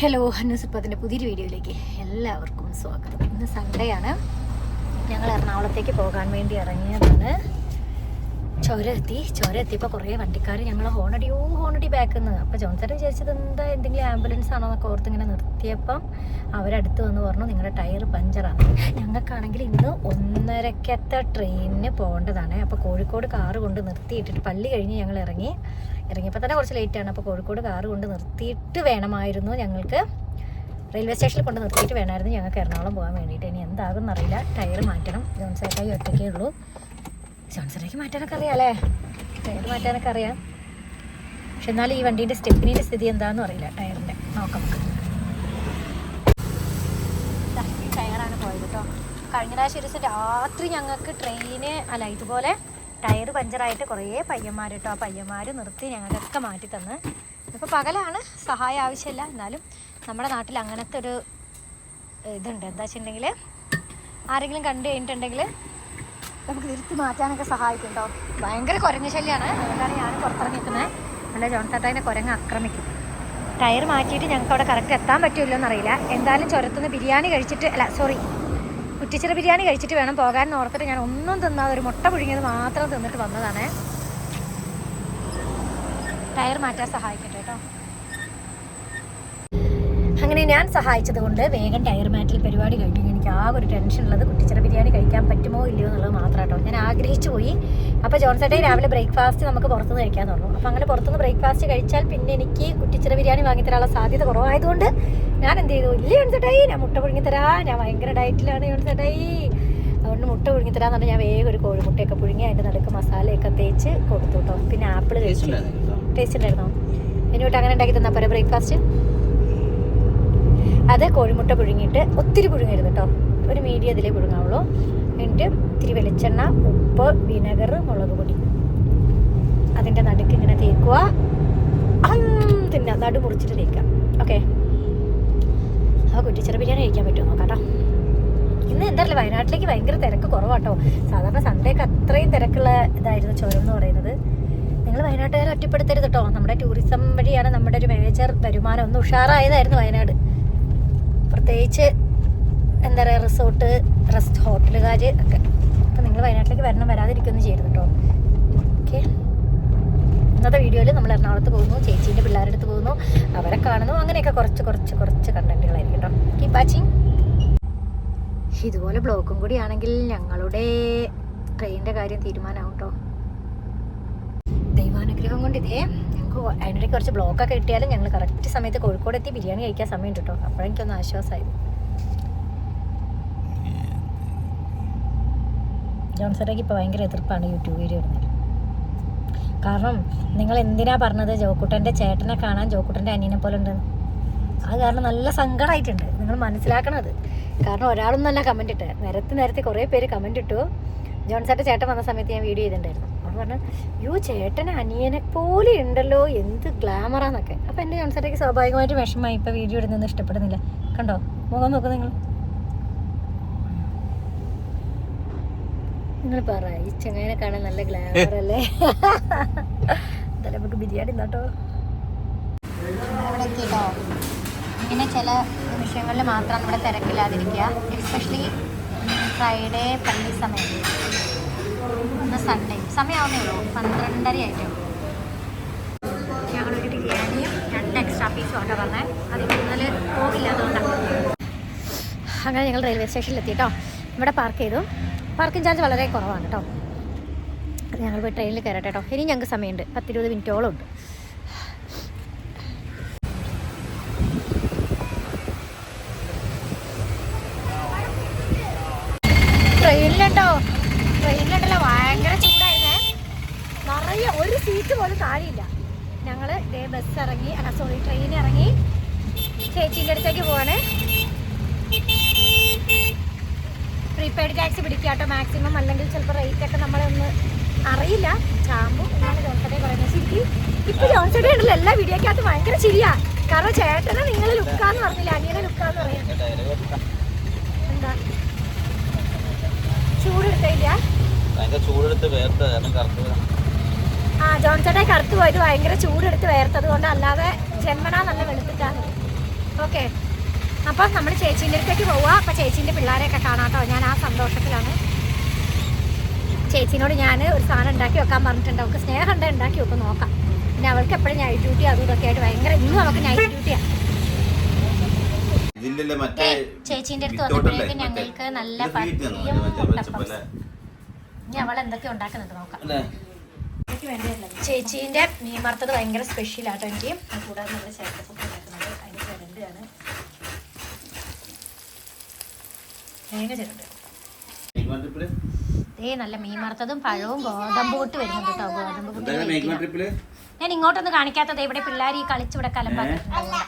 Hello ഹന്നസുപ്പത്തിന്റെ പുതിയൊരു വീഡിയോയിലേക്ക് എല്ലാവർക്കും സ്വാഗതം. ഇന്ന് സൺഡേ ആണ്. ഞങ്ങൾ എറണാകുളത്തേക്ക് പോകാൻ വേണ്ടി ഇറങ്ങിയതാണ്. ചോര എത്തി ചോര എത്തിയപ്പോൾ കുറേ വണ്ടിക്കാർ ഞങ്ങൾ ഹോണടി ഓ ഹോണടി ബാക്കിൽ നിന്ന് അപ്പോൾ ജോൺസൺ വിചാരിച്ചത് എന്താ എന്തെങ്കിലും ആംബുലൻസ് ആണോ എന്നൊക്കെ ഓർത്ത് ഇങ്ങനെ നിർത്തിയപ്പം അവരടുത്ത് വന്ന് പറഞ്ഞു നിങ്ങളുടെ ടയർ പഞ്ചറാണ് ഞങ്ങൾക്കാണെങ്കിൽ ഇന്ന് ഒന്നരക്കത്തെ ട്രെയിനിന് പോകേണ്ടതാണ്. അപ്പോൾ കോഴിക്കോട് കാറ് കൊണ്ട് നിർത്തിയിട്ടിട്ട് പള്ളി കഴിഞ്ഞ് ഞങ്ങൾ ഇറങ്ങി. ഇറങ്ങിയപ്പോൾ തന്നെ കുറച്ച് ലേറ്റാണ് അപ്പോൾ കോഴിക്കോട് കാറ് കൊണ്ട് നിർത്തിയിട്ട് വേണമായിരുന്നു ഞങ്ങൾക്ക്. റെയിൽവേ സ്റ്റേഷനിൽ കൊണ്ട് നിർത്തിയിട്ട് വേണമായിരുന്നു ഞങ്ങൾക്ക് എറണാകുളം പോകാൻ വേണ്ടിയിട്ട്. ഇനി എന്താകും അറിയില്ല. ടയർ മാറ്റണം. ജോൺസേട്ടായി ഒറ്റയ്ക്കേ ഉള്ളൂ. ജോൺസണേക്ക് മാറ്റാനൊക്കെ അറിയാമല്ലേ ടയർ മാറ്റാനൊക്കെ അറിയാം. പക്ഷെ എന്നാലും ഈ വണ്ടീന്റെ സ്റ്റെപ്പിനിന്റെ സ്ഥിതി എന്താണെന്ന് അറിയില്ല ടയറിന്റെ നോക്കാം. നമുക്ക് ടയറാണ് പോയത് കേട്ടോ കഴിഞ്ഞ പ്രാവശ്യം ഒരു ദിവസം രാത്രി ഞങ്ങൾക്ക് ട്രെയിന് അല്ല ഇതുപോലെ ടയർ പഞ്ചറായിട്ട് കുറേ പയ്യന്മാർ കേട്ടോ ആ പയ്യന്മാർ നിർത്തി ഞങ്ങൾക്കൊക്കെ മാറ്റി തന്ന് ഇപ്പോൾ പകലാണ് സഹായം ആവശ്യമില്ല. എന്നാലും നമ്മുടെ നാട്ടിൽ അങ്ങനത്തെ ഒരു ഇതുണ്ട്. എന്താ വെച്ചിട്ടുണ്ടെങ്കിൽ ആരെങ്കിലും കണ്ടു കഴിഞ്ഞിട്ടുണ്ടെങ്കിൽ നമുക്ക് തിരുത്തി മാറ്റാനൊക്കെ സഹായിക്കും കേട്ടോ ഭയങ്കര കുരങ്ങ ശല്യമാണ് അതുകൊണ്ടാണ് ഞാൻ പുറത്തിറങ്ങിക്കുന്നത് നല്ല ജോൺസേട്ടായിനെ കുരങ്ങ് ആക്രമിക്കും. ടയർ മാറ്റിയിട്ട് ഞങ്ങൾക്ക് അവിടെ കറക്റ്റ് എത്താൻ പറ്റുമല്ലോ എന്നറിയില്ല എന്തായാലും ചുരത്തുനിന്ന് ബിരിയാണി കഴിച്ചിട്ട് അല്ല സോറി കുറ്റിച്ചിറ ബിരിയാണി കഴിച്ചിട്ട് വേണം പോകാൻ ഓർത്തിട്ട് ഞാൻ ഒന്നും തിന്നാതെ ഒരു മുട്ട പുഴുങ്ങിയത് മാത്രം തിന്നിട്ട് വന്നതാണ്. ടയർ മാറ്റാൻ സഹായിക്കട്ടെ കേട്ടോ. അങ്ങനെ ഞാൻ സഹായിച്ചത് കൊണ്ട് വേഗം ടയർ മാറ്റൽ പരിപാടി കഴിഞ്ഞു എനിക്ക് ആ ഒരു ടെൻഷൻ ഉള്ളത് കുട്ടിച്ചിറ ബിരിയാണി കഴിക്കാൻ പറ്റുമോ ഇല്ലയോ എന്നുള്ളത് മാത്രം കേട്ടോ ഞാൻ ആഗ്രഹിച്ചു പോയി. അപ്പോൾ ജോൺസേട്ടേ രാവിലെ ബ്രേക്ക്ഫാസ്റ്റ് നമുക്ക് പുറത്തുനിന്ന് കഴിക്കാൻ തുടങ്ങും അപ്പോൾ അങ്ങനെ പുറത്തുനിന്ന് ബ്രേക്ക്ഫാസ്റ്റ് കഴിച്ചാൽ പിന്നെ എനിക്ക് കുട്ടിച്ചിറ ബിരിയാണി വാങ്ങിത്തരാനുള്ള സാധ്യത കുറവായതുകൊണ്ട് ഞാൻ എന്ത് ചെയ്തു? ഇല്ല ജോൺസേട്ടായി ഞാൻ മുട്ട പുഴുങ്ങി തരാം. ഞാൻ ഭയങ്കര ഡയറ്റിലാണ് ജോൺസേട്ടായി അതുകൊണ്ട് മുട്ട പുഴുങ്ങി തരാന്ന് പറഞ്ഞാൽ ഞാൻ വേഗം ഒരു കോഴിമുട്ടയൊക്കെ പുഴുങ്ങി അതിന്റെ നടുക്ക് മസാലയൊക്കെ തേച്ച് കൊടുത്തു കേട്ടോ പിന്നെ ആപ്പിൾ കഴിച്ചു. ടേസ്റ്റ് ഉണ്ടായിരുന്നോ? ഇനി വിട്ട് അങ്ങനെ ഉണ്ടാക്കി തന്നാൽ പോരെ ബ്രേക്ക്ഫാസ്റ്റ്? അത് കോഴിമുട്ട പുഴുങ്ങിയിട്ട് ഒത്തിരി പുഴുങ്ങരുത് കേട്ടോ ഒരു മീഡിയം അതിലേ പുഴുങ്ങാവുള്ളൂ. എന്നിട്ട് ഇത്തിരി വെളിച്ചെണ്ണ ഉപ്പ് വിനെഗർ മുളക് പൊടി. അതിന്റെ നടുക്ക് ഇങ്ങനെ തേക്കുക. തിന്നാ. നടു മുറിച്ചിട്ട് തേക്കുക ഓക്കെ? അപ്പോൾ കുറ്റിച്ചിറ ബിരിയാണി കഴിക്കാൻ പറ്റുമോ നോക്കാം ഇന്ന് എന്തായാലും വയനാട്ടിലേക്ക് ഭയങ്കര തിരക്ക് കുറവാട്ടോ. സാധാരണ സൺഡേക്ക് അത്രയും തിരക്കുള്ള ഇതായിരുന്നു ചുരം എന്ന് പറയുന്നത്. നിങ്ങൾ വയനാട്ടുകാരെ ഒറ്റപ്പെടുത്തരുത് കേട്ടോ നമ്മുടെ ടൂറിസം വഴിയാണ് നമ്മുടെ ഒരു മേജർ വരുമാനം ഒന്ന് ഉഷാറായതായിരുന്നു വയനാട്. പ്രത്യേകിച്ച് എന്താ പറയുക റിസോർട്ട് റെസ്റ്റ് ഹോട്ടലുകാർ ഒക്കെ. അപ്പം നിങ്ങൾ വയനാട്ടിലേക്ക് വരണം വരാതിരിക്കുകയൊന്നും ചെയ്യരുത് കേട്ടോ ഓക്കെ ഇന്നത്തെ വീഡിയോയിൽ നമ്മൾ എറണാകുളത്ത് പോകുന്നു ചേച്ചീന്റെ പിള്ളേരുടെ അടുത്ത് പോകുന്നു. അവരെ കാണുന്നു. അങ്ങനെയൊക്കെ കുറച്ച് കുറച്ച് കുറച്ച് കണ്ടന്റുകളായിരിക്കും കേട്ടോ കീപ് വാച്ചിങ് ഇതുപോലെ ബ്ലോക്കും കൂടി ആണെങ്കിൽ ഞങ്ങളുടെ ട്രെയിനിന്റെ കാര്യം തീരുമാനമാവും കേട്ടോ ദൈവാനുഗ്രഹം കൊണ്ട് ഇതേ. ഞങ്ങൾക്ക് അതിനിടയ്ക്ക് കുറച്ച് ബ്ലോക്കൊക്കെ കിട്ടിയാലും ഞങ്ങൾ കറക്റ്റ് സമയത്ത് കോഴിക്കോട് എത്തി ബിരിയാണി കഴിക്കാൻ സമയം കിട്ടും. അപ്പോഴെനിക്കൊന്ന് ആശ്വാസമായി ജോൺസറേക്ക് ഇപ്പോൾ ഭയങ്കര എതിർപ്പാണ് യൂട്യൂബ് വീഡിയോ ഇടുന്നത്. കാരണം നിങ്ങൾ എന്തിനാ പറഞ്ഞത്? ജോക്കുട്ടന്റെ ചേട്ടനെ കാണാൻ ജോക്കുട്ടന്റെ അനിയനെ പോലെ ഉണ്ട്. അത് കാരണം നല്ല സങ്കടമായിട്ടുണ്ട്. നിങ്ങൾ മനസ്സിലാക്കണത്. കാരണം ഒരാളൊന്നല്ല കമന്റ് ഇട്ട് നിരത്തി നിരത്തി കുറേ പേര് കമന്റ് ഇട്ടു. ജോൺസേട്ടൻ ചേട്ടൻ വന്ന സമയത്ത് ഞാൻ വീഡിയോ ചെയ്തിട്ടുണ്ടായിരുന്നു. അപ്പോൾ പറഞ്ഞു യോ ചേട്ടൻ അനിയനെ പോലെ ഉണ്ടല്ലോ എന്ത് ഗ്ലാമറാന്നൊക്കെ അപ്പോൾ എന്റെ കൺസേർട്ടേക്ക് സ്വാഭാവികമായിട്ട് വിഷമമായി. ഇപ്പോൾ വീഡിയോ ഇടുന്നത് ഇഷ്ടപ്പെടുന്നില്ല. കണ്ടോ? മുഖം നോക്ക് നിങ്ങൾ നിങ്ങൾ പറ ഈ ചെങ്ങനെ കാണാൻ നല്ല ഗ്ലാമർ അല്ലേ? എന്തായാലും നമുക്ക് ബിരിയാണി ഉണ്ടോ ഇങ്ങനെ ചില നിമിഷങ്ങളിൽ മാത്രം നമ്മുടെ തിരക്കില്ലാതിരിക്കുക. എസ്പെഷ്യലി ഫ്രൈഡേ പള്ളി സമയം. ഇന്ന് സൺഡേ സമയമാവുന്നേ ഉള്ളൂ. പന്ത്രണ്ടര ആയിട്ടേ ഞങ്ങളൊരു ബിരിയാണിയും രണ്ട് എക്സ്ട്രാ പീസും ആട്ടോ പറഞ്ഞേ അത് ഇന്നലെ പോകില്ല അതുകൊണ്ടാണ് അങ്ങനെ ഞങ്ങൾ റെയിൽവേ സ്റ്റേഷനിൽ എത്തി കേട്ടോ ഇവിടെ പാർക്ക് ചെയ്തു. പാർക്കിംഗ് ചാർജ് വളരെ കുറവാണ് കേട്ടോ ഞങ്ങൾ പോയി ട്രെയിനിൽ കയറട്ടെ കേട്ടോ ഇനി ഞങ്ങൾക്ക് സമയമുണ്ട്. പത്തിരുപത് മിനിറ്റോളം ഉണ്ട് ട്രെയിനിലുണ്ടോ ട്രെയിനിലുണ്ടല്ലോ ഭയങ്കര ചൂടായിരുന്നേ നിറയെ സീറ്റ് പോലും താഴെയില്ല ഞങ്ങൾ ഇതേ ബസ് ഇറങ്ങി അല്ല സോറി ട്രെയിൻ ഇറങ്ങി. ചേച്ചീന്റെ അടുത്തേക്ക് പോവാണ്. പ്രീപെയ്ഡ് ടാക്സി പിടിക്കാട്ടോ മാക്സിമം അല്ലെങ്കിൽ ചിലപ്പോൾ റേറ്റ് ഒക്കെ നമ്മളൊന്ന് അറിയില്ല. ചാമ്പു എന്നാണ് ജോൺസഡേ പറയുന്നത്. ശരിക്കും ഇപ്പൊ ജോൺസഡേ ഉണ്ടല്ലോ എല്ലാ വീഡിയോക്കകത്ത് ഭയങ്കര ശരിയാ കാരണം ചേട്ടനെ നിങ്ങൾ ലുക്കാന്ന് പറഞ്ഞില്ല അനിയനെ ലുക്കാന്ന് പറയാം. എന്താ? ചൂടെടുത്തില്ല ചൂടെടുത്ത് വേർത്ത് കാരണം കറുത്ത് ആ ജോൺസഡേ കറുത്ത് പോയത് ഭയങ്കര ചൂടെടുത്ത് വേർത്തത് കൊണ്ട് അല്ലാതെ ജന്മന നല്ല വെളുത്തിട്ടാണ്. ഓക്കെ. അപ്പൊ നമ്മൾ ചേച്ചീന്റെ അടുത്തേക്ക് പോവുക അപ്പൊ ചേച്ചീന്റെ പിള്ളേരെയൊക്കെ കാണാട്ടോ. ഞാൻ ആ സന്തോഷത്തിലാണ്. ചേച്ചീനോട് ഞാൻ ഒരു സാധനം ഉണ്ടാക്കി വെക്കാൻ പറഞ്ഞിട്ടുണ്ട്. അവൾക്ക് സ്നേഹം ഉണ്ട് ഉണ്ടാക്കി വെക്കും നോക്കാം. പിന്നെ അവൾക്ക് എപ്പോഴും നൈറ്റ് ഡ്യൂട്ടി അതും ഇതൊക്കെ ആയിട്ട് ഭയങ്കര ഇന്നും അവൾക്ക് നൈറ്റ് ഡ്യൂട്ടിയാണ് ചേച്ചീന്റെ അടുത്ത് വന്നപ്പോഴേക്ക് ഞങ്ങൾക്ക് നല്ല മറ്റേ മുട്ടപ്പപ്സും. ഇനി അവൾ എന്തൊക്കെ ഉണ്ടാക്കുന്നുണ്ട് നോക്കാം? ചേച്ചീന്റെ മീൻ വറുത്തത് ഭയങ്കര സ്പെഷ്യലാട്ടോ എനിക്ക്. അത് കൂടാതെ നമ്മുടെ ഉണ്ടാക്കുന്നത് അതിന് ചിരണ്ടാണ് തേങ്ങ ചിരണ്ട്. ഏ നല്ല മീൻ വറുത്തതും പഴവും ഗോതമ്പ് കൂട്ട് വരുന്നുണ്ട് കേട്ടോ. ഗോതമ്പ് കൂട്ട്? ഞാൻ ഇങ്ങോട്ടൊന്നും കാണിക്കാത്തത്. ഇവിടെ പിള്ളേർ ഈ കളിച്ചിവിടെ കലമ്പാക്കുന്നുണ്ട്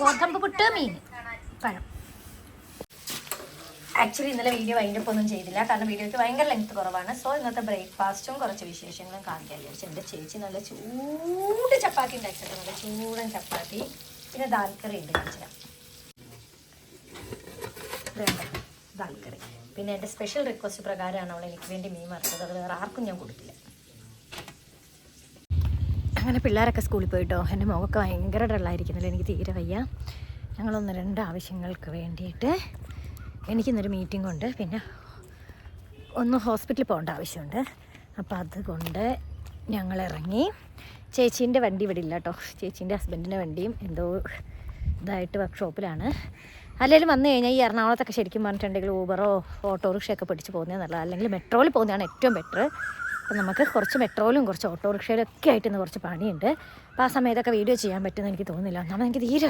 ഗോതമ്പ് പുട്ട് മീൻ. പഴം. ആക്ച്വലി ഇന്നലെ വീഡിയോ വൈൻഡപ്പ് ഒന്നും ചെയ്തില്ല. കാരണം വീഡിയോയ്ക്ക് ഭയങ്കര ലെങ്ത് കുറവാണ്. സോ ഇന്നത്തെ ബ്രേക്ക്ഫാസ്റ്റും കുറച്ച് വിശേഷങ്ങളും കാണിക്കാൻ വിചാരിച്ചു. എന്റെ ചേച്ചി നല്ല ചൂട് ചപ്പാത്തി ഉണ്ടാക്കിയിട്ടുണ്ട്. നല്ല ചൂടൻ ചപ്പാത്തി പിന്നെ ദാൽക്കറി കറി ഉണ്ട് കാണിച്ചില്ല ദാൽക്കറി പിന്നെ എന്റെ സ്പെഷ്യൽ റിക്വസ്റ്റ് പ്രകാരമാണ് അവൾ എനിക്ക് വേണ്ടി മീൻ വറുത്തത്. അത് വേറെ ആർക്കും ഞാൻ കൊടുക്കില്ല. അങ്ങനെ പിള്ളേരൊക്കെ സ്കൂളിൽ പോയിട്ടോ? എന്റെ മുഖമൊക്കെ ഭയങ്കര ഡള്ളായിരിക്കുന്നില്ല? എനിക്ക് തീരെ വയ്യ. ഞങ്ങളൊന്ന് രണ്ട് ആവശ്യങ്ങൾക്ക് വേണ്ടിയിട്ട് എനിക്കിന്നൊരു മീറ്റിംഗ് ഉണ്ട് പിന്നെ ഒന്ന് ഹോസ്പിറ്റലിൽ പോകേണ്ട ആവശ്യമുണ്ട്. അപ്പോൾ അതുകൊണ്ട് ഞങ്ങൾ ഇറങ്ങി ചേച്ചീന്റെ വണ്ടി ഇവിടെ ഇല്ല കേട്ടോ ചേച്ചീന്റെ ഹസ്ബൻഡിന്റെ വണ്ടിയും എന്തോ ഇതായിട്ട് വർക്ക്ഷോപ്പിലാണ്. അല്ലെങ്കിൽ വന്നു കഴിഞ്ഞാൽ ഈ എറണാകുളത്തൊക്കെ ശരിക്കും പറഞ്ഞിട്ടുണ്ടെങ്കിൽ ഊബറോ ഓട്ടോറിക്ഷയൊക്കെ പിടിച്ച് പോകുന്നതെന്നല്ല അല്ലെങ്കിൽ മെട്രോയിൽ പോകുന്നതാണ് ഏറ്റവും ബെറ്റർ അപ്പം നമുക്ക് കുറച്ച് മെട്രോയിലും കുറച്ച് ഓട്ടോറിക്ഷയിലും ഒക്കെ ആയിട്ട് ഇന്ന് കുറച്ച് പണിയുണ്ട്. അപ്പോൾ ആ സമയത്തൊക്കെ വീഡിയോ ചെയ്യാൻ പറ്റുമെന്ന് എനിക്ക് തോന്നുന്നില്ല. നമ്മൾ എനിക്ക് തീരെ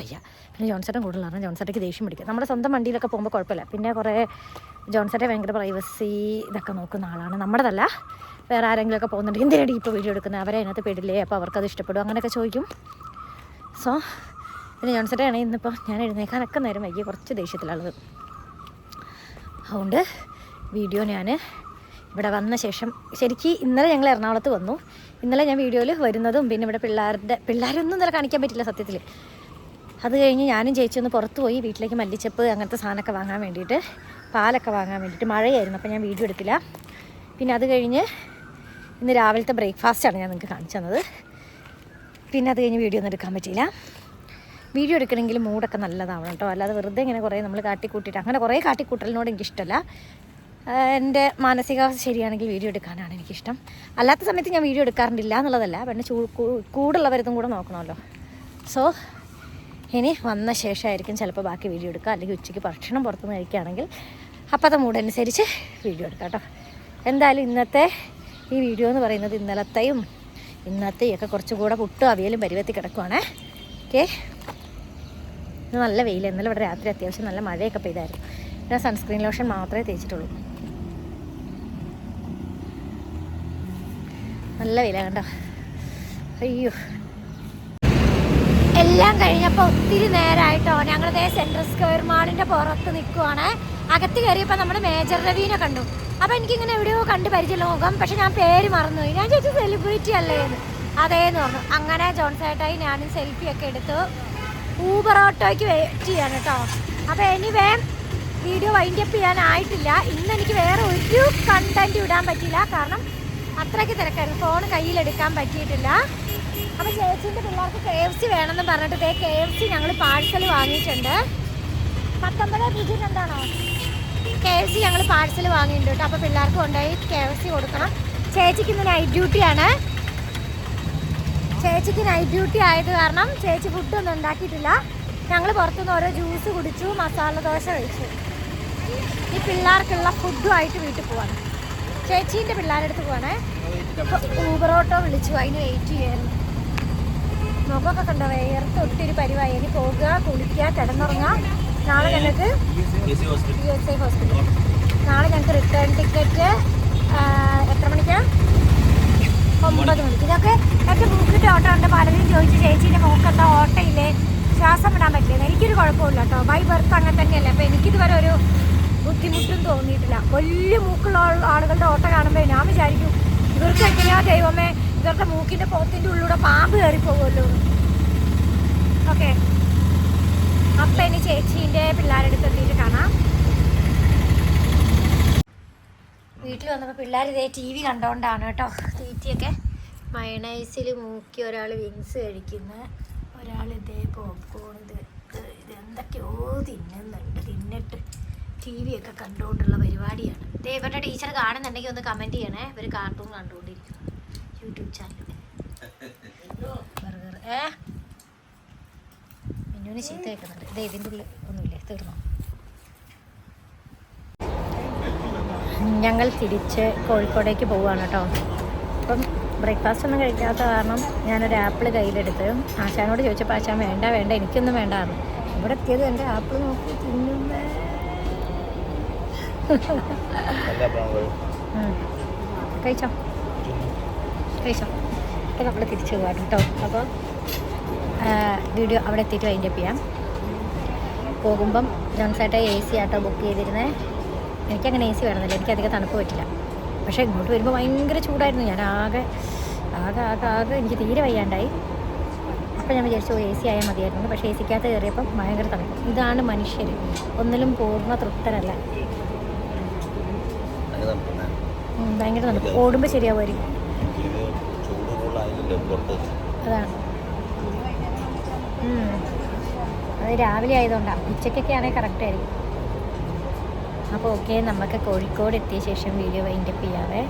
പിന്നെ ജോൺസേട്ടൻ കൂടുതലാണ് ജോൺസേട്ടയ്ക്ക് ദേഷ്യം പിടിക്കുക നമ്മുടെ സ്വന്തം വണ്ടിയിലൊക്കെ പോകുമ്പോൾ കുഴപ്പമില്ല. പിന്നെ കുറേ ജോൺസേട്ടെ ഭയങ്കര പ്രൈവസി ഇതൊക്കെ നോക്കുന്ന ആളാണ്. നമ്മുടെതല്ല. വേറെ ആരെങ്കിലുമൊക്കെ പോകുന്നുണ്ട് എന്തിനാണ് ഇപ്പോൾ വീഡിയോ എടുക്കുന്നത്? അവരെ അതിനകത്ത് പെടില്ലേ? അപ്പോൾ അവർക്കത് ഇഷ്ടപ്പെടും. അങ്ങനെയൊക്കെ ചോദിക്കും. സോ പിന്നെ ജോൺസേട്ടയാണെങ്കിൽ ഇന്നിപ്പോൾ ഞാൻ എഴുന്നേക്കാനൊക്കെ നേരം വൈകി കുറച്ച് ദേഷ്യത്തിലുള്ളത്. അതുകൊണ്ട് വീഡിയോ ഞാൻ ഇവിടെ വന്ന ശേഷം ശരിക്കും ഇന്നലെ ഞങ്ങൾ എറണാകുളത്ത് വന്നു. ഇന്നലെ ഞാൻ വീഡിയോയിൽ വരുന്നതും പിന്നെ ഇവിടെ പിള്ളേരുടെ പിള്ളേരൊന്നും ഇന്നലെ കാണിക്കാൻ പറ്റില്ല സത്യത്തിൽ. അത് കഴിഞ്ഞ് ഞാനും ചേച്ചി ഒന്ന് പുറത്ത് പോയി വീട്ടിലേക്ക് മല്ലിച്ചപ്പ് അങ്ങനത്തെ സാധനമൊക്കെ വാങ്ങാൻ വേണ്ടിയിട്ട് പാലൊക്കെ വാങ്ങാൻ വേണ്ടിയിട്ട് മഴയായിരുന്നു അപ്പോൾ ഞാൻ വീഡിയോ എടുത്തില്ല. പിന്നെ അത് കഴിഞ്ഞ് ഇന്ന് രാവിലത്തെ ബ്രേക്ക്ഫാസ്റ്റാണ് ഞാൻ നിങ്ങൾക്ക് കാണിച്ചു തന്നത്. പിന്നെ അത് കഴിഞ്ഞ് വീഡിയോ ഒന്നും എടുക്കാൻ പറ്റിയില്ല. വീഡിയോ എടുക്കണമെങ്കിൽ മൂടൊക്കെ നല്ലതാവണം കേട്ടോ. അല്ലാതെ വെറുതെ ഇങ്ങനെ കുറേ നമ്മൾ കാട്ടിക്കൂട്ടിയിട്ട് അങ്ങനെ കുറേ കാട്ടിക്കൂട്ടലിനോട് എനിക്കിഷ്ടമല്ല എന്റെ മാനസികാവസ്ഥ ശരിയാണെങ്കിൽ വീഡിയോ എടുക്കാനാണ് എനിക്കിഷ്ടം. അല്ലാത്ത സമയത്ത് ഞാൻ വീഡിയോ എടുക്കാറുണ്ടില്ല എന്നുള്ളതല്ല പിന്നെ ചൂ കൂടുള്ളവരതും കൂടെ നോക്കണമല്ലോ. സോ ഇനി വന്ന ശേഷമായിരിക്കും ചിലപ്പോൾ ബാക്കി വീഡിയോ എടുക്കുക അല്ലെങ്കിൽ ഉച്ചയ്ക്ക് ഭക്ഷണം പുറത്തുനിന്ന് കഴിക്കുകയാണെങ്കിൽ അപ്പോഴത്തെ മൂടനുസരിച്ച് വീഡിയോ എടുക്കാം കേട്ടോ. എന്തായാലും ഇന്നത്തെ ഈ വീഡിയോ എന്ന് പറയുന്നത് ഇന്നലത്തെയും ഇന്നത്തെയും ഒക്കെ കുറച്ചുകൂടെ പുട്ടും അവിയലും പരുവത്തി കിടക്കുവാണേ. ഓക്കെ ഇന്ന് നല്ല വെയിൽ ഇന്നലെ ഇവിടെ രാത്രി അത്യാവശ്യം നല്ല മഴയൊക്കെ പെയ്തായിരുന്നു. ഞാൻ സൺസ്ക്രീൻ ലോഷൻ മാത്രമേ തേച്ചിട്ടുള്ളൂ. നല്ല വില കണ്ടോ? അയ്യോ. എല്ലാം കഴിഞ്ഞപ്പോൾ ഒത്തിരി നേരമായിട്ടോ ഞങ്ങൾ ദേ സെൻട്രൽ സ്ക്വയർ മാളിന്റെ പുറത്ത് നിൽക്കുവാണ് അകത്ത് കയറിയപ്പോൾ നമ്മുടെ മേജർ രവീനെ കണ്ടു. അപ്പോൾ എനിക്കിങ്ങനെ എവിടെയോ കണ്ട് പരിചയമുള്ള മുഖം പക്ഷെ ഞാൻ പേര് മറന്നുപോയി. ഞാൻ ചോദിച്ചു സെലിബ്രിറ്റി അല്ലേ? എന്ന്. അതേന്ന് പറഞ്ഞു. അങ്ങനെ ജോൺസേട്ടായി ഞാനും സെൽഫി ഒക്കെ എടുത്തു. ഊബർ ഓട്ടോയ്ക്ക് വെയിറ്റ് ചെയ്യാണ് കേട്ടോ. അപ്പോൾ എനിവേ വീഡിയോ വൈൻഡപ്പ് ചെയ്യാനായിട്ടില്ല. ഇന്ന് എനിക്ക് വേറെ ഒരു കണ്ടന്റ് ഇടാൻ പറ്റില്ല കാരണം അത്രയ്ക്ക് തിരക്കായിരുന്നു. ഫോൺ കയ്യിലെടുക്കാൻ പറ്റിയിട്ടില്ല. അപ്പോൾ ചേച്ചീന്റെ പിള്ളേർക്ക് കെ എഫ് സി വേണമെന്ന് പറഞ്ഞിട്ട് ഇതേ കെ എഫ് സി ഞങ്ങൾ പാഴ്സൽ വാങ്ങിയിട്ടുണ്ട്. പത്തൊമ്പത് പൂജ്യം രണ്ടാണോ കെ എഫ് സി ഞങ്ങൾ പാഴ്സൽ വാങ്ങിയിട്ടുണ്ട് കേട്ടോ. അപ്പോൾ പിള്ളേർക്ക് കൊണ്ടുപോയി കെ എഫ് സി കൊടുക്കണം. ചേച്ചിക്ക് ഇന്ന് നൈറ്റ് ഡ്യൂട്ടിയാണ് ചേച്ചിക്ക് നൈറ്റ് ഡ്യൂട്ടി ആയത് കാരണം ചേച്ചി ഫുഡൊന്നും ഉണ്ടാക്കിയിട്ടില്ല. ഞങ്ങൾ പുറത്തുനിന്ന് ഓരോ ജ്യൂസ് കുടിച്ചു മസാല ദോശ കഴിച്ചു. ഈ പിള്ളേർക്കുള്ള ഫുഡുമായിട്ട് വീട്ടിൽ പോവാണ്. ചേച്ചീന്റെ പിള്ളേരുടെ അടുത്ത് പോവാണേ ഊബർ ഓട്ടോ വിളിച്ചു അതിന് വെയിറ്റ് ചെയ്യായിരുന്നു മുഖമൊക്കെ കണ്ടോ? വേർത്ത് ഒട്ടൊരു പരിവായി. ഇനി പോകുക കുളിക്കുക കിടന്നുറങ്ങാം. നാളെ ഞങ്ങൾക്ക് പി എസ് ഐ ഹോസ്പിറ്റൽ നാളെ ഞങ്ങൾക്ക് റിട്ടേൺ ടിക്കറ്റ് എത്ര മണിക്കാണ് ഒമ്പത് മണിക്ക്. ഇതൊക്കെ എന്റെ മൂക്കിട്ട് ഓട്ടം ഉണ്ട്. പലരും ചോദിച്ചു ചേച്ചീന്റെ മൂക്കെന്താ ഓട്ടയില്ലേ ശ്വാസം വിടാൻ പറ്റില്ല എനിക്കൊരു കുഴപ്പമില്ല കേട്ടോ. ബൈ ബർത്ത് അങ്ങനെ തന്നെയല്ലേ. അപ്പോൾ എനിക്കിതുവരെ ഒരു ബുദ്ധിമുട്ടും തോന്നിയിട്ടില്ല. വലിയ മൂക്കുള്ള ആളുകളുടെ ഓട്ട കാണുമ്പോൾ ഞാൻ വിചാരിക്കും ഇവർക്ക് എങ്ങനെയാ ദൈവമേ ഇവരുടെ മൂക്കിന്റെ പുറത്തിന്റെ ഉള്ളിലൂടെ പാമ്പ് കയറി പോകുമല്ലോ ഓക്കെ. അപ്പം ഇനി ചേച്ചീന്റെ പിള്ളേരെടുത്ത് എത്തിയിട്ട് കാണാം. വീട്ടിൽ വന്നപ്പോൾ പിള്ളേർ ഇതേ ടി വി കണ്ടോണ്ടാണ് കേട്ടോ. തീറ്റിയൊക്കെ മയണൈസിൽ മൂക്കി ഒരാൾ വിങ്സ് കഴിക്കുന്ന ഒരാൾ ഇതേ പോപ്കോൺ ഇത്. ഇത് എന്തൊക്കെയോ തിന്നുന്നുണ്ട് തിന്നിട്ട്. ടി വി ഒക്കെ കണ്ടുകൊണ്ടുള്ള പരിപാടിയാണ്. ദേ ഇവരുടെ ടീച്ചർ കാണുന്നുണ്ടെങ്കിൽ ഒന്ന് കമന്റ് ചെയ്യണേ. ഇവർ കാർട്ടൂൺ കണ്ടുകൊണ്ടിരിക്കുന്നു. യൂട്യൂബ് ചാനലിൽ ബർഗർ ഏ? മിന്നുവിന് ചീത്ത കേൾക്കുന്നുണ്ട്. ദേ ഇതിന്റെ ഉള്ളിൽ ഒന്നുമില്ലേ? തീർന്നോ? ഞങ്ങൾ തിരിച്ച് കോഴിക്കോടേക്ക് പോവുകയാണ് കേട്ടോ. അപ്പം ബ്രേക്ക്ഫാസ്റ്റ് ഒന്നും കഴിക്കാത്ത കാരണം ഞാനൊരു ആപ്പിൾ കയ്യിലെടുത്ത് ആശാനോട് ചോദിച്ചപ്പോൾ ആശാൻ വേണ്ട വേണ്ട എനിക്കൊന്നും വേണ്ടായിരുന്നു ഇവിടെ എത്തിയത് എന്റെ ആപ്പിൾ നോക്കി തിന്നുന്നേ. കഴിച്ചോ? കഴിച്ചോ? അപ്പോൾ നമ്മൾ തിരിച്ചു പോകാം അപ്പോൾ വീഡിയോ അവിടെ എത്തിയിട്ട് വൈൻഡപ്പ് ചെയ്യാം. പോകുമ്പം ജോൺസായിട്ട് എ സി ആട്ടോ ബുക്ക് ചെയ്തിരുന്നത് എനിക്കങ്ങനെ എ സി വേണമെന്നില്ല എനിക്ക് അധികം തണുപ്പ് പറ്റില്ല. പക്ഷേ ഇങ്ങോട്ട് വരുമ്പോൾ ഭയങ്കര ചൂടായിരുന്നു. ഞാൻ ആകെ ആകെ ആകെ ആകെ എനിക്ക് തീരെ വയ്യാണ്ടായി. അപ്പോൾ ഞാൻ വിചാരിച്ചു എ സി ആയാൽ മതിയായിരുന്നു. പക്ഷേ എ സിക്കകത്ത് കയറിയപ്പം ഭയങ്കര തണുപ്പ്. ഇതാണ് മനുഷ്യർ ഒന്നിലും പൂർണ തൃപ്തരല്ല. ഭയങ്കര തണുപ്പ്. ഓടുമ്പോൾ ശരിയാവുമായിരിക്കും. അതാണ്. അത് രാവിലെ ആയതുകൊണ്ടാണ് ഉച്ചക്കൊക്കെ ആണെങ്കിൽ കറക്റ്റ് ആയിരിക്കും. അപ്പോൾ ഓക്കെ നമുക്ക് കോഴിക്കോട് എത്തിയ ശേഷം വീഡിയോ വൈൻഡ് അപ്പ് ചെയ്യാവേ.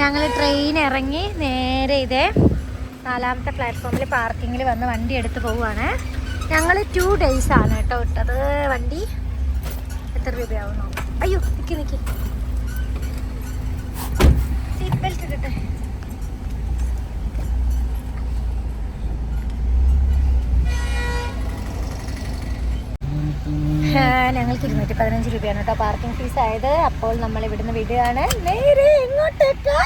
ഞങ്ങൾ ട്രെയിൻ ഇറങ്ങി നേരെ ഇതേ നാലാമത്തെ പ്ലാറ്റ്ഫോമിൽ പാർക്കിങ്ങിൽ വന്ന് വണ്ടി എടുത്ത് പോവുകയാണ് ഞങ്ങൾ ടു ഡേയ്സ് ആണ് കേട്ടോ ഇട്ടത് വണ്ടി എത്ര രൂപയാവുന്നു? അയ്യോ നിൽക്കി നിൽക്കി ആ, ഞങ്ങൾക്ക് ഇരുന്നൂറ്റി പതിനഞ്ച് രൂപയാണ് കേട്ടോ പാർക്കിംഗ് ഫീസ് ആയത്. അപ്പോൾ നമ്മൾ ഇവിടുന്ന് വിടുകയാണ്. നേരെ എങ്ങോട്ടേക്ക്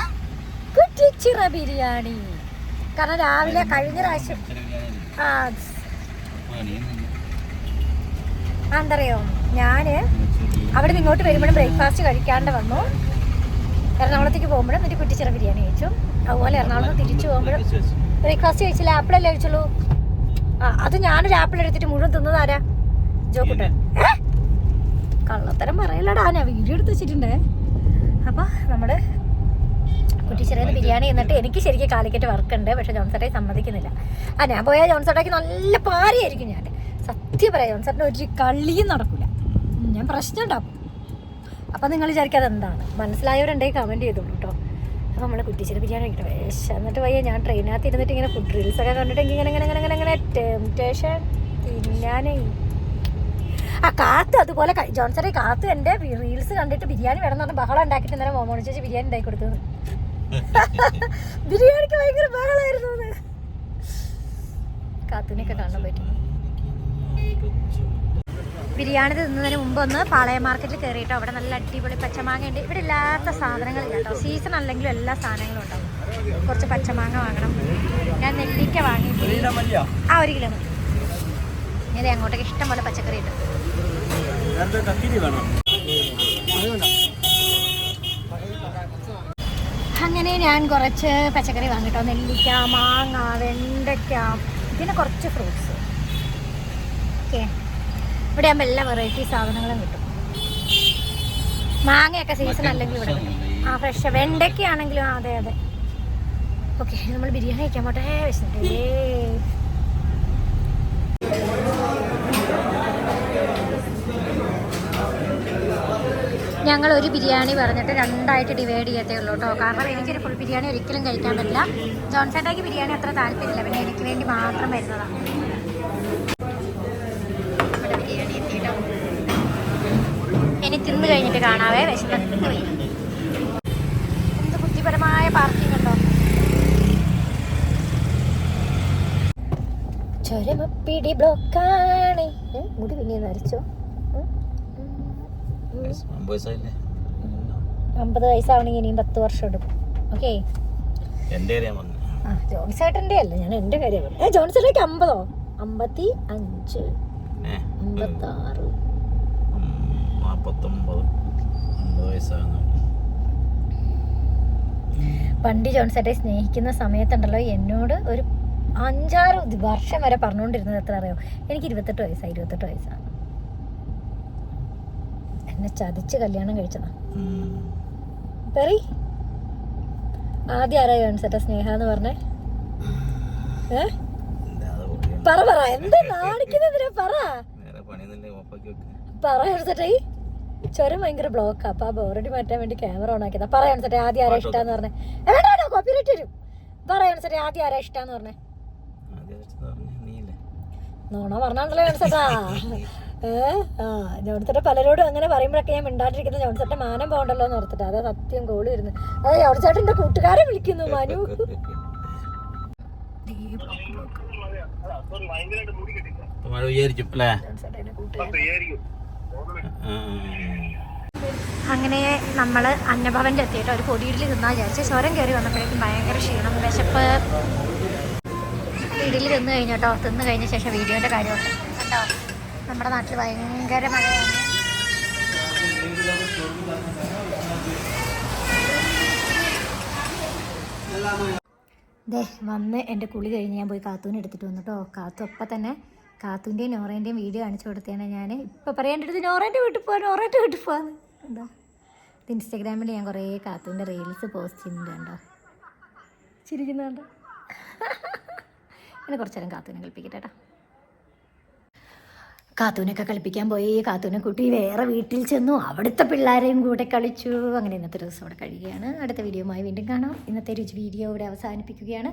ബിരിയാണി. കാരണം രാവിലെ കഴിഞ്ഞ പ്രാവശ്യം ആ എന്തറിയോ ഞാൻ അവിടെ നിന്ന് ഇങ്ങോട്ട് വരുമ്പോഴും ബ്രേക്ക്ഫാസ്റ്റ് കഴിക്കാണ്ട് വന്നു. എറണാകുളത്തേക്ക് പോകുമ്പോഴും എന്നിട്ട് കുറ്റിച്ചിറ ബിരിയാണി കഴിച്ചു. അതുപോലെ എറണാകുളത്ത് തിരിച്ചു പോകുമ്പോഴും ബ്രേക്ക്ഫാസ്റ്റ് കഴിച്ചില്ല? ആപ്പിളല്ലേ കഴിച്ചുള്ളൂ? ആ അത് ഞാനൊരു ആപ്പിൾ എടുത്തിട്ട് മുഴുവൻ തിന്നതാരാ ജോക്കുട്ടൻ? കള്ളത്തരം പറയലടാ. ഞാൻ വീഡിയോ എടുത്ത് വെച്ചിട്ടുണ്ടേ. അപ്പൊ നമ്മൾ കുറ്റിച്ചിറയിൽ ബിരിയാണി എന്നിട്ട് എനിക്ക് ശരിക്കും കാലിക്കറ്റ് വർക്ക് ഉണ്ട് പക്ഷെ ജോൺസേട്ടായി സമ്മതിക്കുന്നില്ല. ആ ഞാൻ പോയാൽ ജോൺസേട്ടാക്ക് നല്ല പാരിയായിരിക്കും ഞാൻ. സത്യം പറയാം ജോൺസട്ടിന് ഒരു കളിയും നടക്കില്ല ഞാൻ പ്രശ്നം ഉണ്ടാക്കും. അപ്പം നിങ്ങൾ വിചാരിക്കാതെ എന്താണ് മനസ്സിലായവരുണ്ടെങ്കിൽ കമന്റ് ചെയ്തോളൂ കേട്ടോ അപ്പോൾ നമ്മൾ കുറ്റിച്ചിരി ബിരിയാണി കിട്ടും വേഷം എന്നിട്ട് വയ്യ ഞാൻ ട്രെയിനകത്ത് ഇരുന്നിട്ട് ഇങ്ങനെ ഫുഡ് റീൽസ് ഒക്കെ കണ്ടിട്ട് ഇങ്ങനെ ഇങ്ങനെ ഇങ്ങനെ ഇങ്ങനെ ടെംറ്റേഷൻ തിന്നാനേ. ആ കാത്ത് അതുപോലെ ജോൺസറി കാത്ത് എന്റെ റീൽസ് കണ്ടിട്ട് ബിരിയാണി വേണം എന്ന് പറഞ്ഞാൽ ബഹളം ഉണ്ടാക്കിയിട്ട് ഇന്നലെ മോമോണി ചേച്ചി ബിരിയാണി ഉണ്ടാക്കി കൊടുത്തത്. ബിരിയാണിക്ക് ഭയങ്കര ബഹളമായിരുന്നു കാത്തിനെയൊക്കെ കാണാൻ പറ്റും. ബിരിയാണി തിന്നതിന് മുമ്പ് ഒന്ന് പാളയ മാർക്കറ്റിൽ കയറിയിട്ടോ അവിടെ നല്ല അടിപൊളി പച്ചമാങ്ങ ഉണ്ട് ഇവിടെ ഇല്ലാത്ത സാധനങ്ങളില്ല കേട്ടോ. സീസൺ അല്ലെങ്കിലും എല്ലാ സാധനങ്ങളും ഉണ്ടാവും. കുറച്ച് പച്ചമാങ്ങ വാങ്ങണം. ഞാൻ നെല്ലിക്ക വാങ്ങി. ആ ഒരു കിലോ മതി. ഇനി അങ്ങോട്ടേക്ക് ഇഷ്ടം പോലെ പച്ചക്കറി ഉണ്ട് അങ്ങനെ ഞാൻ കുറച്ച് പച്ചക്കറി വാങ്ങിട്ടോ നെല്ലിക്ക മാങ്ങ വെണ്ടയ്ക്ക പിന്നെ കുറച്ച് ഫ്രൂട്ട്സ് ഓക്കെ ഇവിടെ ആകുമ്പോൾ എല്ലാ വെറൈറ്റി സാധനങ്ങളും കിട്ടും. മാങ്ങയൊക്കെ സീസൺ അല്ലെങ്കിൽ ഇവിടെ കിട്ടും. ആ ഫ്രഷ് വെണ്ടയ്ക്ക ആണെങ്കിലും ആ, അതെ അതെ. ഓക്കെ നമ്മൾ ബിരിയാണി കഴിക്കാൻ പോട്ടെ. വിശന്നിട്ടേ. ഞങ്ങൾ ഒരു ബിരിയാണി പറഞ്ഞിട്ട് രണ്ടായിട്ട് ഡിവൈഡ് ചെയ്യത്തേ ഉള്ളൂ കേട്ടോ. കാരണം എനിക്കൊരു ഫുൾ ബിരിയാണി ഒരിക്കലും കഴിക്കാൻ പറ്റില്ല. ജോൺസേട്ടയ്ക്ക് ബിരിയാണി അത്ര താല്പര്യമില്ല. പിന്നെ എനിക്ക് വേണ്ടി മാത്രം വരുന്നതാണ് നമ്മുടെ ബിരിയാണി എത്തിയിട്ടോ ഇനി തിന്നു കഴിഞ്ഞിട്ട് കാണാവേ വിശന്നിട്ട് പോയി എന്ത് ബുദ്ധിപരമായ പാർക്കിംഗ് ഉണ്ടോ? ചുരമപ്പിടി ബ്ലോക്കാണ്. മുടി പിന്നെ നരച്ചോ. അമ്പത് വയസ്സാവണെങ്കിൽ ഇനിയും പത്ത് വർഷം എടുക്കും. ഓക്കെ. ആ ജോൺസേട്ടന്റെ അല്ല ഞാൻ എന്റെ കാര്യം ജോൺസേട്ടേക്ക് അമ്പതോ? അമ്പത്തി അഞ്ച്. അമ്പത്താറ്. നാൽപ്പത്തൊമ്പത് അമ്പത് വയസ്സാകുന്നു. പണ്ട് ജോൺസേട്ടെ സ്നേഹിക്കുന്ന സമയത്തുണ്ടല്ലോ എന്നോട് ഒരു അഞ്ചാറ് വർഷം വരെ പറഞ്ഞുകൊണ്ടിരുന്നത് എത്ര അറിയോ? എനിക്ക് ഇരുപത്തെട്ട് വയസ്സാണ് ഇരുപത്തെട്ട് വയസ്സാണ്. എന്നെ ചതിച്ച് കല്യാണം കഴിച്ചതാ. പെറി. ആദ്യം ആരാ ജോൺസേട്ട സ്നേഹ എന്ന് പറഞ്ഞേ? ഏ. പറ പറ. എന്താ നാണിക്കുന്നതിനാ? പറ. പറ പണിയൊന്നുമില്ലേ ചുരം ഭയങ്കര ബ്ലോക്ക് അപ്പൊ ആ ബോറടി മാറ്റാൻ വേണ്ടി ക്യാമറ ഓൺ ആക്കിയതാ. പറയാൻ ചേട്ടാ ആദ്യം ആരാ ഇഷ്ടാന്ന് പറഞ്ഞേ. വേണ്ട കോപ്പിറൈറ്റ് വരും. പറയാൻ ചേട്ടാ ആദ്യം ആരാ ഇഷ്ടാന്ന് പറഞ്ഞേ. നോണ പറഞ്ഞാണല്ലോ ജോൺസേട്ടാ ഏഹ് ആ ജോൺസേട്ട പലരോടും അങ്ങനെ പറയുമ്പോഴൊക്കെ ഞാൻ മിണ്ടാണ്ടിരിക്കുന്നത് ജോൺസേട്ട മാനം പോകണ്ടല്ലോ എന്ന് ഓർത്തിട്ട്. അതാ സത്യം കോളി വരുന്നത്. അതെ ജോൺസേട്ടന്റെ കൂട്ടുകാരെ വിളിക്കുന്നു മനു. മഴ വിചാരിക്കും അല്ലേ? അങ്ങനെ നമ്മൾ അന്നഭവന്റെ എത്തിയിട്ട് ഒരു പൊടിയിടലി തിന്നാൻ വിചാരിച്ചു സ്വരം കയറി വന്നപ്പോഴേക്കും ഭയങ്കര ക്ഷീണം വിശപ്പ്. ഇഡലി തിന്നു കഴിഞ്ഞോട്ടോ തിന്നു കഴിഞ്ഞ ശേഷം വീഡിയോന്റെ കാര്യമുണ്ട് കേട്ടോ നമ്മുടെ നാട്ടിൽ ഭയങ്കര മഴയാണ്. ദേ വന്ന് എന്റെ കുളി കഴിഞ്ഞ് ഞാൻ പോയി കാത്തൂന് എടുത്തിട്ട് വന്നു കേട്ടോ. കാത്തു അപ്പം തന്നെ കാത്തൂന്റെയും നോറേന്റെയും വീഡിയോ കാണിച്ചു കൊടുത്തതാണ് ഞാൻ ഇപ്പോൾ പറയേണ്ടത് നോറേന്റെ വീട്ടിൽ പോകാൻ നോറേന്റെ വീട്ടിൽ പോകാന്ന് എന്താ? ഇത് ഇൻസ്റ്റാഗ്രാമിൽ ഞാൻ കുറേ കാത്തുന്റെ റീൽസ് പോസ്റ്റ് ചെയ്യുന്നുണ്ട് കണ്ടോ? ചിരിക്കുന്നുണ്ടോ. എന്നെ കുറച്ചേരം നേരം കാത്തൂനെ കളിപ്പിക്കട്ടെ കേട്ടോ കാത്തൂനൊക്കെ കളിപ്പിക്കാൻ പോയി കാത്തൂനെ കൂട്ടി വേറെ വീട്ടിൽ ചെന്നു. അവിടുത്തെ പിള്ളേരെയും കൂടെ കളിച്ചു. അങ്ങനെ ഇന്നത്തെ ദിവസം അവിടെ കഴിയുകയാണ്. അടുത്ത വീഡിയോയുമായി വീണ്ടും കാണാം. ഇന്നത്തെ രുചി വീഡിയോ ഇവിടെ അവസാനിപ്പിക്കുകയാണ്.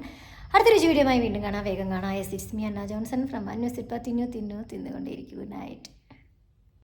അടുത്ത രുചി വീഡിയോയുമായി വീണ്ടും കാണാം. വേഗം കാണാം. Yes it's me Anna Johnson from അന്വസിപ്പ തിന്നു തിന്നു തിന്നുകൊണ്ടേയിരിക്കും ഗുഡ് നൈറ്റ്